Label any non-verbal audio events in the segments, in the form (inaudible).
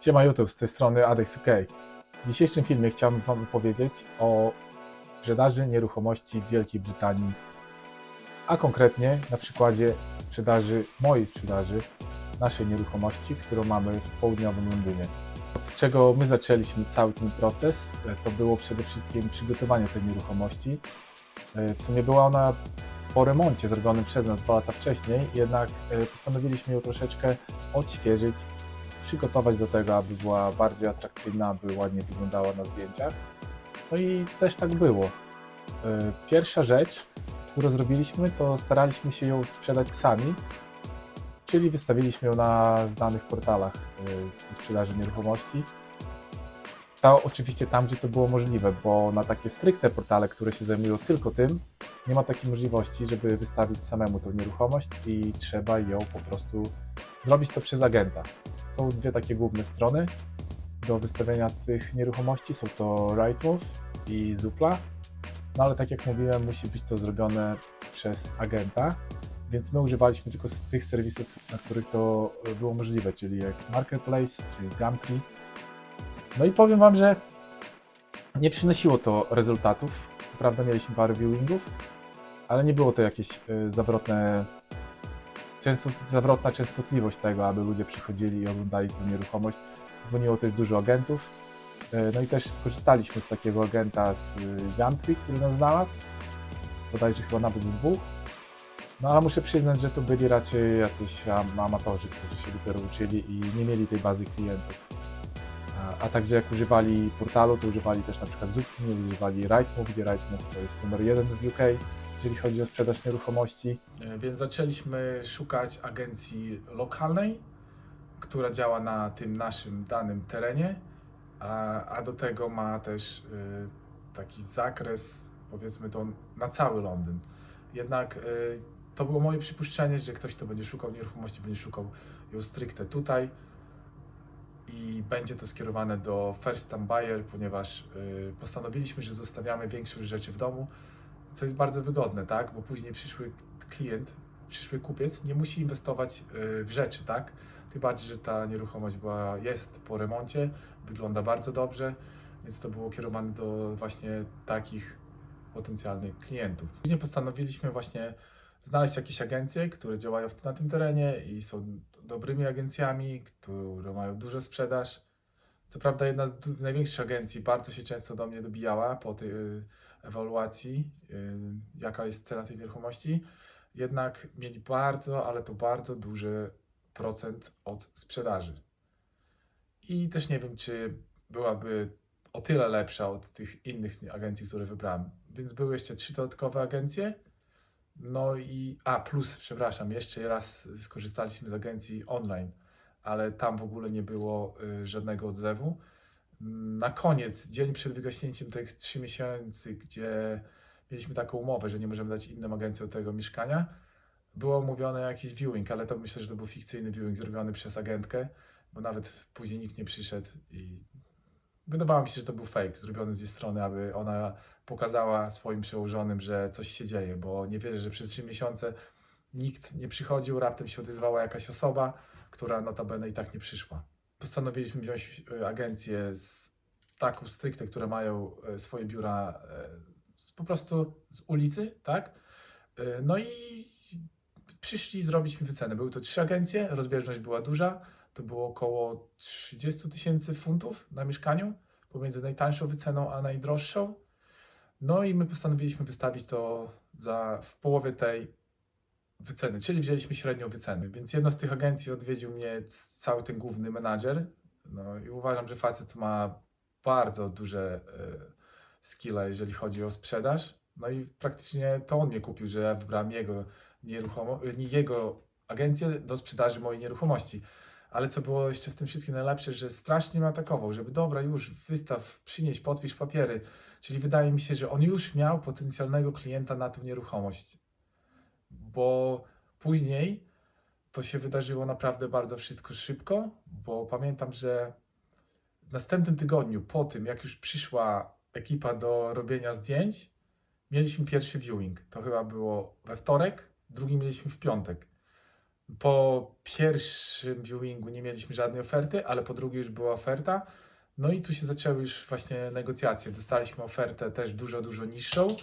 Siema YouTube, z tej strony Adex UK. W dzisiejszym filmie chciałbym Wam opowiedzieć o sprzedaży nieruchomości w Wielkiej Brytanii, a konkretnie na przykładzie sprzedaży, mojej sprzedaży naszej nieruchomości, którą mamy w południowym Londynie. Od czego my zaczęliśmy cały ten proces, e, to było przede wszystkim przygotowanie tej nieruchomości. E, W sumie była ona po remoncie zrobionym przez nas dwa lata wcześniej, jednak e, postanowiliśmy ją troszeczkę odświeżyć, przygotować do tego, aby była bardziej atrakcyjna, aby ładnie wyglądała na zdjęciach. No i też tak było. E, Pierwsza rzecz, którą zrobiliśmy, to staraliśmy się ją sprzedać sami, czyli wystawiliśmy ją na znanych portalach e, sprzedaży nieruchomości. To oczywiście tam, gdzie to było możliwe, bo na takie stricte portale, które się zajmują tylko tym, nie ma takiej możliwości, żeby wystawić samemu tą nieruchomość i trzeba ją po prostu zrobić to przez agenta. Są dwie takie główne strony do wystawienia tych nieruchomości. Są to Rightmove i Zoopla. No ale tak jak mówiłem, musi być to zrobione przez agenta, więc my używaliśmy tylko z tych serwisów, na których to było możliwe, czyli jak Marketplace, czyli Gumtree. No i powiem Wam, że nie przynosiło to rezultatów. Co prawda mieliśmy parę viewingów, ale nie było to jakieś y, zawrotne często, zawrotna częstotliwość tego, aby ludzie przychodzili i oglądali tę nieruchomość. Dzwoniło też dużo agentów. E, No i też skorzystaliśmy z takiego agenta z y, Gumtree, który nas znalazł. Bodajże chyba nawet z dwóch. No ale muszę przyznać, że to byli raczej jacyś am- amatorzy, którzy się dopiero uczyli i nie mieli tej bazy klientów. A, a także jak używali portalu, to używali też na przykład Zupki, używali Rightmove, gdzie Rightmove to jest numer jeden w UK, jeżeli chodzi o sprzedaż nieruchomości. E, Więc zaczęliśmy szukać agencji lokalnej, która działa na tym naszym danym terenie, a, a do tego ma też y, taki zakres, powiedzmy to, na cały Londyn. Jednak y, to było moje przypuszczenie, że ktoś, kto będzie szukał nieruchomości, będzie szukał ją stricte tutaj i będzie to skierowane do first time buyer, ponieważ y, postanowiliśmy, że zostawiamy większość rzeczy w domu, co jest bardzo wygodne, tak? Bo później przyszły klient, przyszły kupiec nie musi inwestować y, w rzeczy, tak? Tym bardziej, że ta nieruchomość była, jest po remoncie, wygląda bardzo dobrze, więc to było kierowane do właśnie takich potencjalnych klientów. Później postanowiliśmy właśnie znaleźć jakieś agencje, które działają na tym terenie i są dobrymi agencjami, które mają dużą sprzedaż. Co prawda jedna z największych agencji bardzo się często do mnie dobijała po tej y, ewaluacji, y, jaka jest cena tej nieruchomości. Jednak mieli bardzo, ale to bardzo duży procent od sprzedaży. I też nie wiem, czy byłaby o tyle lepsza od tych innych agencji, które wybrałem. Więc były jeszcze trzy dodatkowe agencje. No i, a plus, przepraszam, jeszcze raz skorzystaliśmy z agencji online, ale tam w ogóle nie było y, żadnego odzewu. Na koniec, dzień przed wygaśnięciem tych 3 miesięcy, gdzie mieliśmy taką umowę, że nie możemy dać innym agencjom tego mieszkania, było omówione jakiś viewing, ale to myślę, że to był fikcyjny viewing zrobiony przez agentkę, bo nawet później nikt nie przyszedł i wydawało mi się, że to był fake zrobiony z jej strony, aby ona pokazała swoim przełożonym, że coś się dzieje, bo nie wierzę, że przez 3 miesiące nikt nie przychodził, raptem się odezwała jakaś osoba, która notabene i tak nie przyszła. Postanowiliśmy wziąć y, agencję z taką stricte, które mają y, swoje biura y, z, po prostu z ulicy, tak? No i przyszli zrobić mi wycenę. Były to trzy agencje, rozbieżność była duża, to było około 30 tysięcy funtów na mieszkaniu, pomiędzy najtańszą wyceną a najdroższą. No i my postanowiliśmy wystawić to za w połowie tej wyceny, czyli wzięliśmy średnią wycenę. Więc jedno z tych agencji odwiedził mnie cały ten główny menadżer. No i uważam, że facet ma bardzo duże e, skille, jeżeli chodzi o sprzedaż. No i praktycznie to on mnie kupił, że ja wybrałem jego, nieruchomo, nie jego agencję do sprzedaży mojej nieruchomości. Ale co było jeszcze w tym wszystkim najlepsze, że strasznie mnie atakował, żeby dobra, już wystaw, przynieś, podpisz papiery. Czyli wydaje mi się, że on już miał potencjalnego klienta na tą nieruchomość. Bo później to się wydarzyło naprawdę bardzo wszystko szybko, bo pamiętam, że w następnym tygodniu, po tym jak już przyszła ekipa do robienia zdjęć, mieliśmy pierwszy viewing. To chyba było we wtorek, drugi mieliśmy w piątek. Po pierwszym viewingu nie mieliśmy żadnej oferty, ale po drugiej już była oferta. No i tu się zaczęły już właśnie negocjacje. Dostaliśmy ofertę też dużo, dużo niższą.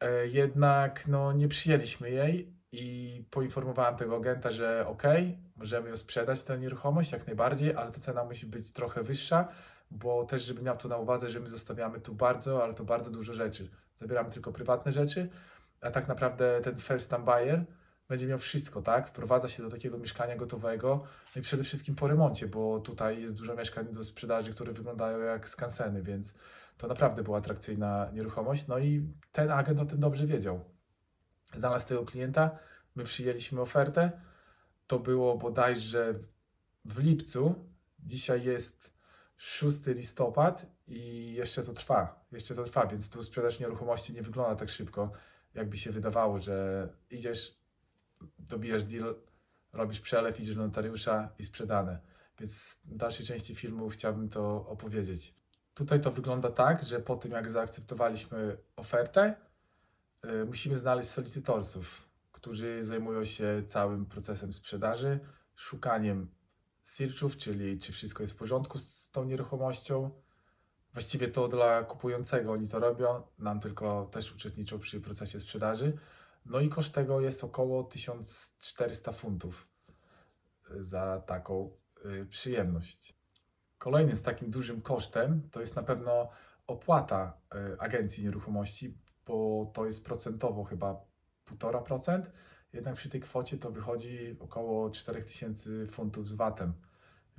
E, Jednak no, nie przyjęliśmy jej i poinformowałem tego agenta, że ok, możemy ją sprzedać, tę nieruchomość jak najbardziej, ale ta cena musi być trochę wyższa, bo też, żeby miał to na uwadze, że my zostawiamy tu bardzo, ale to bardzo dużo rzeczy. Zabieramy tylko prywatne rzeczy, a tak naprawdę ten first time buyer będzie miał wszystko, tak? Wprowadza się do takiego mieszkania gotowego, no i przede wszystkim po remoncie, bo tutaj jest dużo mieszkań do sprzedaży, które wyglądają jak skanseny, więc to naprawdę była atrakcyjna nieruchomość. No i ten agent o tym dobrze wiedział. Znalazł tego klienta, my przyjęliśmy ofertę. To było bodajże w- lipcu. Dzisiaj jest 6 listopad i jeszcze to trwa. Jeszcze to trwa, więc tu sprzedaż nieruchomości nie wygląda tak szybko, jakby się wydawało, że idziesz, dobijasz deal, robisz przelew, idziesz do notariusza i sprzedane. Więc w dalszej części filmu chciałbym to opowiedzieć. Tutaj to wygląda tak, że po tym jak zaakceptowaliśmy ofertę, y, musimy znaleźć solicytorsów, którzy zajmują się całym procesem sprzedaży, szukaniem searchów, czyli czy wszystko jest w porządku z tą nieruchomością. Właściwie to dla kupującego oni to robią, nam tylko też uczestniczą przy procesie sprzedaży. No i koszt tego jest około 1400 funtów y, za taką y, przyjemność. Kolejnym z takim dużym kosztem to jest na pewno opłata y, agencji nieruchomości, bo to jest procentowo chyba 1,5%, jednak przy tej kwocie to wychodzi około 4000 funtów z VAT-em.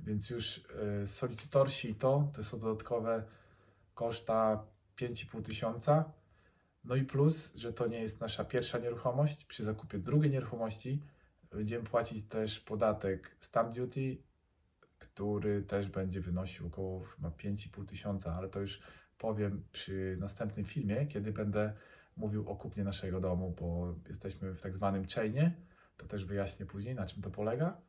Więc już y, solicytorsi i to, to są dodatkowe koszta 5,5 tysiąca. No i plus, że to nie jest nasza pierwsza nieruchomość. Przy zakupie drugiej nieruchomości będziemy płacić też podatek stamp duty, który też będzie wynosił około chyba 5,5 tysiąca, ale to już powiem przy następnym filmie, kiedy będę mówił o kupnie naszego domu, bo jesteśmy w tak zwanym chainie. To też wyjaśnię później, na czym to polega.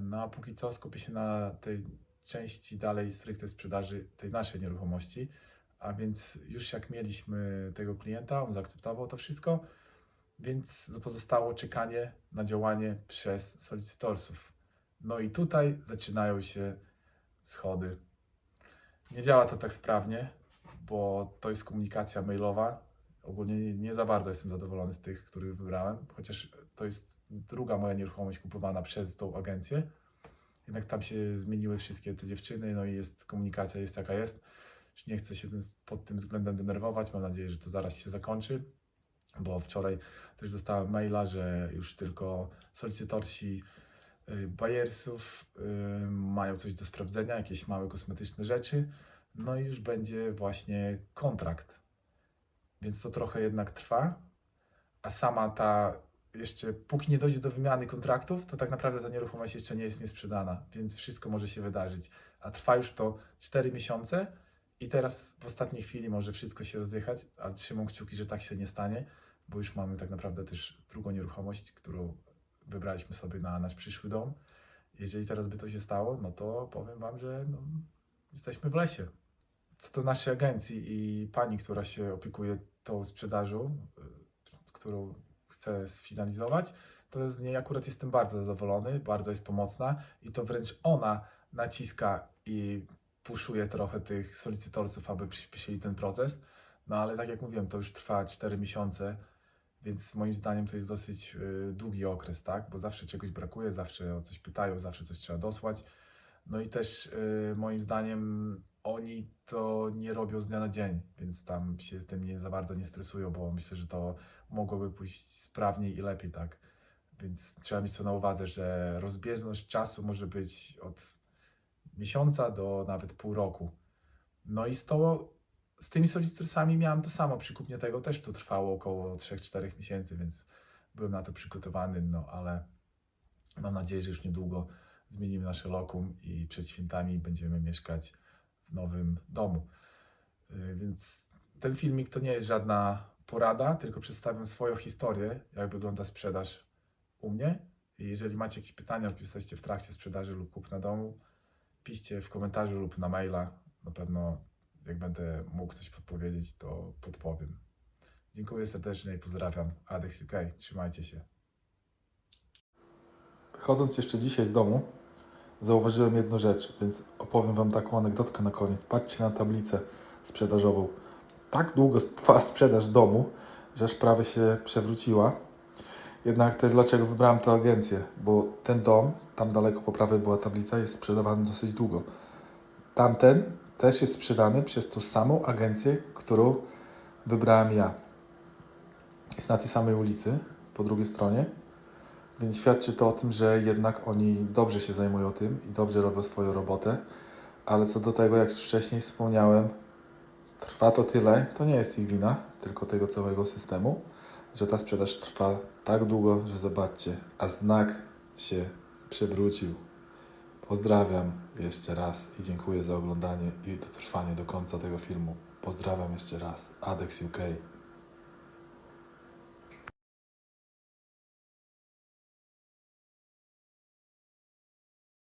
No a póki co skupię się na tej części dalej stricte sprzedaży tej naszej nieruchomości. A więc już jak mieliśmy tego klienta, on zaakceptował to wszystko, więc pozostało czekanie na działanie przez solicytorsów. No i tutaj zaczynają się schody. Nie działa to tak sprawnie, bo to jest komunikacja mailowa. Ogólnie nie, za bardzo jestem zadowolony z tych, których wybrałem, chociaż to jest druga moja nieruchomość kupowana przez tą agencję. Jednak tam się zmieniły wszystkie te dziewczyny, no i jest komunikacja jest jaka jest. Już nie chcę się pod tym względem denerwować. Mam nadzieję, że to zaraz się zakończy, bo wczoraj też dostałem maila, że już tylko solicytorsi y, buyersów y, mają coś do sprawdzenia, jakieś małe kosmetyczne rzeczy. No i już będzie właśnie kontrakt. Więc to trochę jednak trwa. A sama ta jeszcze, póki nie dojdzie do wymiany kontraktów, to tak naprawdę ta nieruchomość jeszcze nie jest niesprzedana, więc wszystko może się wydarzyć. A trwa już to 4 miesiące i teraz w ostatniej chwili może wszystko się rozjechać, ale trzymam kciuki, że tak się nie stanie, bo już mamy tak naprawdę też drugą nieruchomość, którą wybraliśmy sobie na nasz przyszły dom. Jeżeli teraz by to się stało, no to powiem Wam, że no, jesteśmy w lesie. Co do naszej agencji i pani, która się opiekuje tą sprzedażą, y, którą chcę sfinalizować, to z niej akurat jestem bardzo zadowolony, bardzo jest pomocna i to wręcz ona naciska i puszuje trochę tych solicytorców, aby przyspieszyli ten proces. No ale tak jak mówiłem, to już trwa 4 miesiące, więc moim zdaniem to jest dosyć y, długi okres, tak? Bo zawsze czegoś brakuje, zawsze o coś pytają, zawsze coś trzeba dosłać. No i też y, moim zdaniem oni to nie robią z dnia na dzień, więc tam się z tym nie za bardzo nie stresują, bo myślę, że to mogłoby pójść sprawniej i lepiej, tak? Więc trzeba mieć to na uwadze, że rozbieżność czasu może być od miesiąca do nawet pół roku. No i z, to, z tymi solicytorsami miałem to samo. Przy kupnie tego też to trwało około 3-4 miesięcy, więc byłem na to przygotowany, no ale mam nadzieję, że już niedługo zmienimy nasze lokum i przed świętami będziemy mieszkać w nowym domu. Yy, Więc ten filmik to nie jest żadna porada, tylko przedstawiam swoją historię, jak wygląda sprzedaż u mnie. I jeżeli macie jakieś pytania lub jesteście w trakcie sprzedaży lub kupna domu, piszcie w komentarzu lub na maila. Na pewno jak będę mógł coś podpowiedzieć, to podpowiem. Dziękuję serdecznie i pozdrawiam. Adex UK. Trzymajcie się. Chodząc jeszcze dzisiaj z domu, zauważyłem jedną rzecz, więc opowiem Wam taką anegdotkę na koniec. Patrzcie na tablicę sprzedażową. Tak długo trwa (laughs) sprzedaż domu, że aż prawie się przewróciła. Jednak też dlaczego wybrałem tę agencję? Bo ten dom, tam daleko po prawej była tablica, jest sprzedawany dosyć długo. Tamten też jest sprzedany przez tą samą agencję, którą wybrałem ja. Jest na tej samej ulicy, po drugiej stronie, więc świadczy to o tym, że jednak oni dobrze się zajmują tym i dobrze robią swoją robotę. Ale co do tego, jak już wcześniej wspomniałem, trwa to tyle, to nie jest ich wina, tylko tego całego systemu, że ta sprzedaż trwa tak długo, że zobaczcie, a znak się przewrócił. Pozdrawiam jeszcze raz i dziękuję za oglądanie i dotrwanie do końca tego filmu. Pozdrawiam jeszcze raz. Adex UK.